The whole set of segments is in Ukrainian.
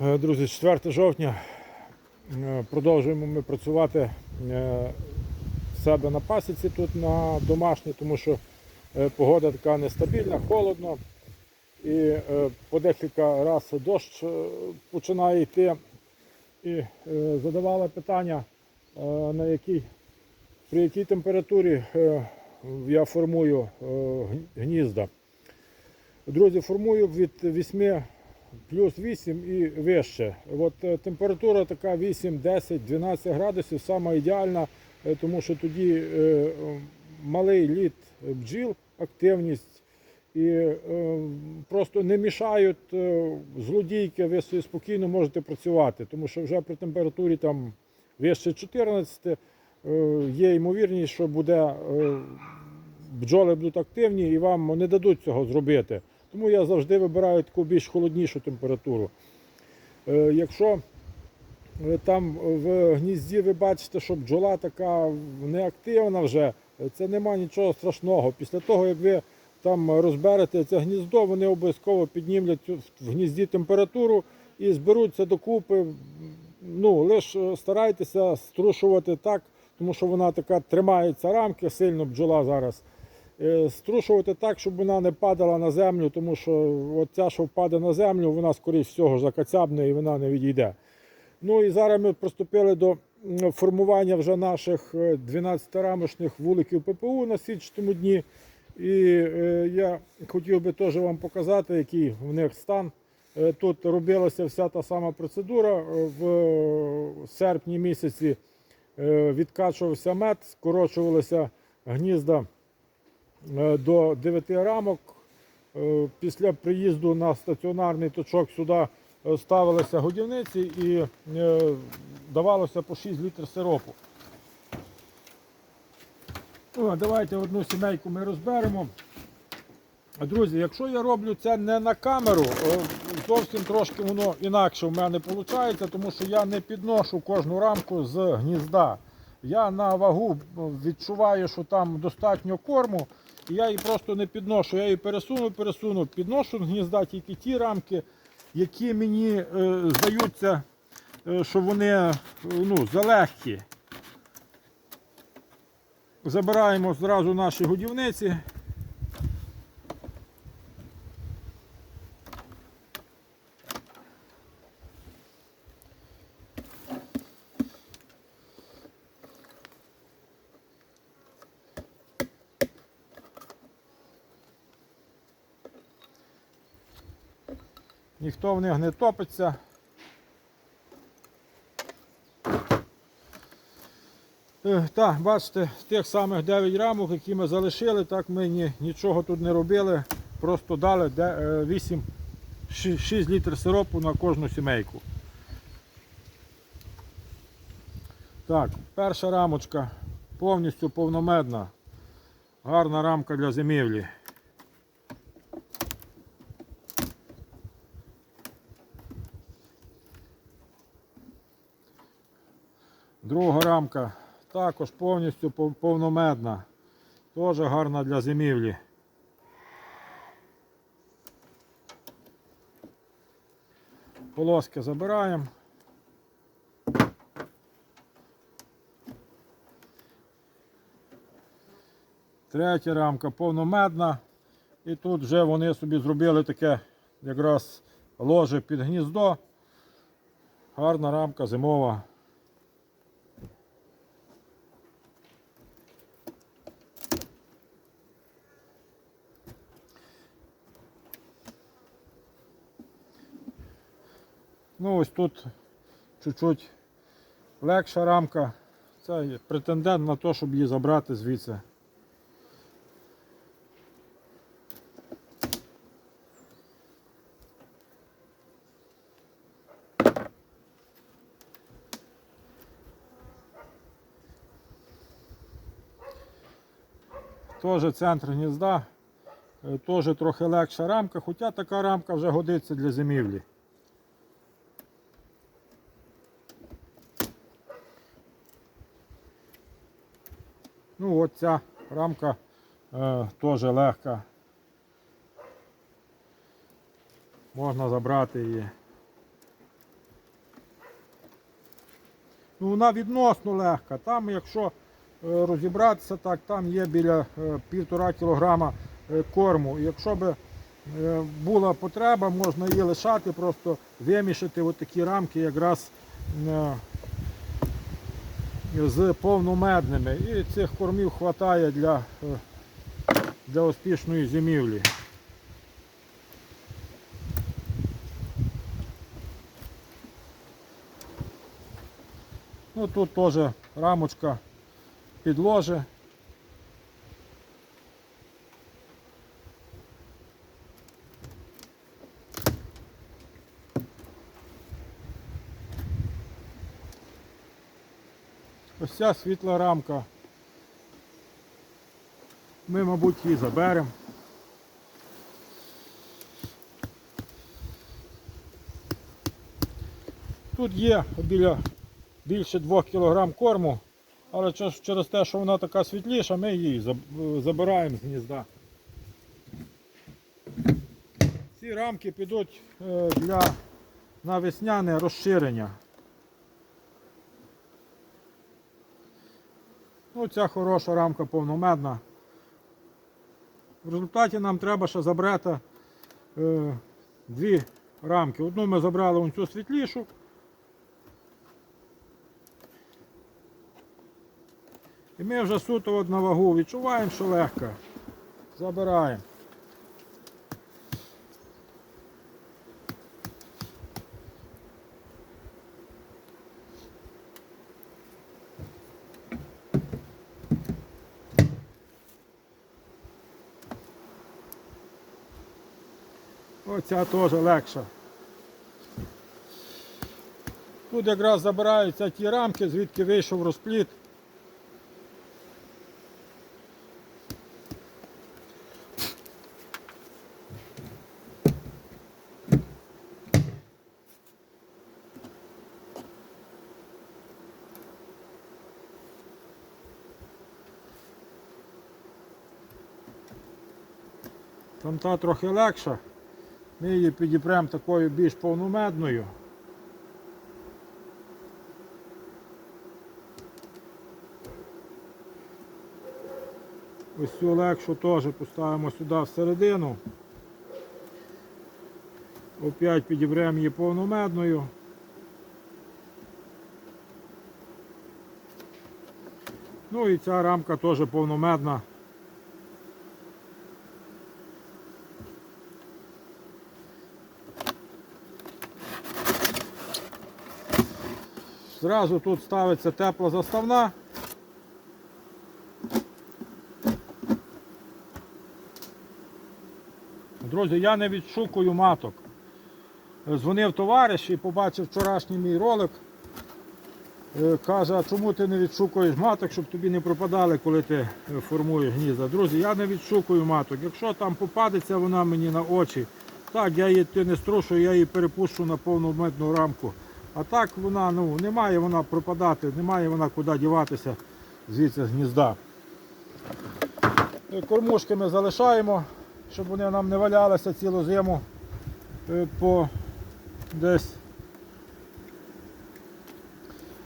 Е, Друзі, 4 жовтня. Е, Продовжуємо ми працювати е, в себе на пасіці тут на домашній, тому що погода така нестабільна, холодно. І по декілька разів дощ починає йти. І задавали питання, на якій, при якій температурі я формую гнізда. Друзі, формую від 8 плюс 8 і вище. От е, температура така 8, 10, 12 градусів, сама ідеальна, е, тому що тоді е, малий лід бджіл, активність і просто не мішають злодійки, ви спокійно можете працювати, тому що вже при температурі там вище 14 е, є ймовірність, що буде бджоли будуть активні і вам не дадуть цього зробити. Тому я завжди вибираю таку більш холоднішу температуру. Е, Якщо е, там в гнізді ви бачите, що бджола така неактивна вже, е, це нема нічого страшного. Після того, як ви там розберете це гніздо, вони обов'язково піднімлять в гнізді температуру і зберуться докупи. Ну, лише старайтеся струшувати так, тому що вона така тримається рамки, сильно бджола зараз. Е, Струшувати так, щоб вона не падала на землю, тому що от ця, що впаде на землю, вона скоріш всього закацябне і вона не відійде. Ну і зараз ми приступили до формування вже наших 12-рамочних вуликів ППУ на січному дні. І е, я хотів би теж вам показати, який в них стан. Е, Тут робилася вся та сама процедура. Е, В серпні місяці е, відкачувався мед, скорочувалися гнізда е, до 9 рамок. Е, Після приїзду на стаціонарний точок сюди е, ставилися годівниці і е, давалося по 6 літрів сиропу. О, давайте одну сімейку ми розберемо. Друзі, якщо я роблю це не на камеру, е, зовсім трошки воно інакше в мене виходить, тому що я не підношу кожну рамку з гнізда. Я на вагу відчуваю, що там достатньо корму, і я її просто не підношу. Я її пересуну, пересуну, підношу з гнізда тільки ті рамки, які мені е, здаються, е, що вони е, ну, залегкі. Забираємо зразу наші годівниці. Ніхто в них не топиться. Е, Так, бачите, тих самих 9 рамок, які ми залишили, так ми ні, нічого тут не робили, просто дали де- е, 8, 6 літрів сиропу на кожну сімейку. Так, перша рамочка повністю повномедна. Гарна рамка для зимівлі. Друга рамка також повністю повномедна. Теж гарна для зимівлі. Полоски забираємо. Третя рамка повномедна. І тут вже вони собі зробили таке якраз ложе під гніздо. Гарна рамка зимова. Ну ось тут чуть-чуть легша рамка. Це претендент на те, щоб її забрати звідси. Теж центр гнізда, е, теж трохи легша рамка, хоча така рамка вже годиться для зимівлі. Ну от ця рамка е, теж легка. Можна забрати її. Ну, Вона відносно легка. Там, якщо е, розібратися, так, там є біля е, півтора кілограма е, корму. І якщо б була потреба, можна її лишати, просто вимішити от такі рамки якраз з повномедними. І цих кормів вистачає для, е, для успішної зимівлі. Ну тут теж рамочка підложе. Ось ця світла рамка. Ми, мабуть, її заберемо. Тут є біля більше 2 кг корму, але через те, що вона така світліша, ми її забираємо з гнізда. Ці рамки підуть е, для на весняне розширення. Ну, ця хороша рамка повномедна. В результаті нам треба ще забрати е, дві рамки. Одну ми забрали ось цю світлішу. І ми вже суто на вагу відчуваємо, що легко. Забираємо. Оця теж легша. Тут якраз забираються ті рамки, звідки вийшов розпліт. Там та трохи легша. Ми її підіпремо такою більш повномедною. Ось цю легшу теж поставимо сюди всередину. Опять підібремо її повномедною. Ну і ця рамка теж повномедна. Зразу тут ставиться тепла заставна. Друзі, я не відшукую маток. Дзвонив товариш і побачив вчорашній мій ролик. Е, Каже, чому ти не відшукуєш маток, щоб тобі не пропадали, коли ти е, формуєш гнізда. Друзі, я не відшукую маток. Якщо там попадеться вона мені на очі, так, я її ти не струшую, я її перепущу на повну медну рамку. А так вона ну, не має вона пропадати, не має вона куди діватися звідси з гнізда. Е, Кормушки ми залишаємо, щоб вони нам не валялися цілу зиму е, по десь.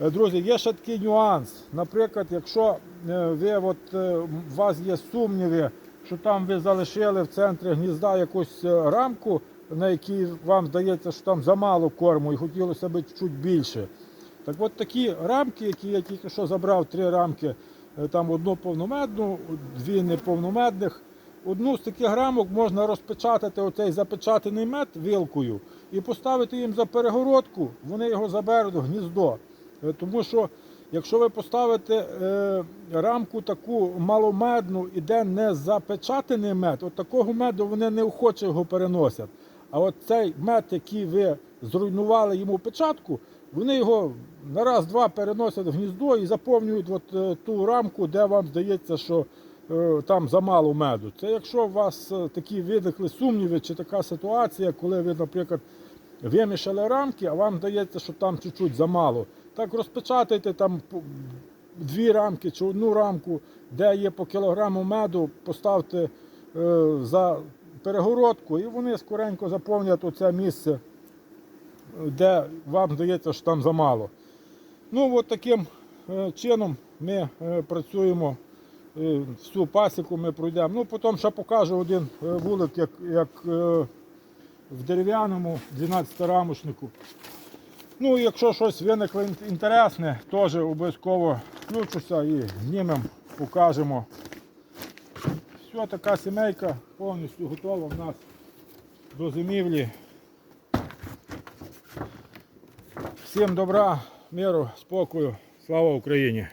Е, Друзі, є ще такий нюанс. Наприклад, якщо ви от, у вас є сумніви, що там ви залишили в центрі гнізда якусь рамку, на якій вам здається, що там замало корму і хотілося б чуть більше. Так от такі рамки, які я тільки що забрав, три рамки, е, там одну повномедну, дві неповномедних. Одну з таких рамок можна розпечатати оцей запечатаний мед вилкою і поставити їм за перегородку, вони його заберуть в гніздо. Е, Тому що якщо ви поставите е, рамку таку маломедну і де не запечатаний мед, от такого меду вони неохоче його переносять. А от цей мед, який ви зруйнували йому печатку, вони його на раз-два переносять в гніздо і заповнюють от, е, ту рамку, де вам здається, що е, там замало меду. Це якщо у вас е, такі виникли сумніви чи така ситуація, коли ви, наприклад, вимішали рамки, а вам здається, що там чуть-чуть замало. Так розпечатайте там дві рамки чи одну рамку, де є по кілограму меду, поставте за перегородку, і вони скоренько заповнять оце місце, де вам здається, що там замало. Ну, от таким е, чином ми е, працюємо. е, Всю пасіку ми пройдемо. Ну, потім ще покажу один вулик, як, як в дерев'яному 12-рамочнику. Ну, якщо щось виникло інтересне, теж обов'язково включуся і знімемо, покажемо. Все, така сімейка повністю готова в нас до зимівлі. Всім добра, миру, спокою. Слава Україні!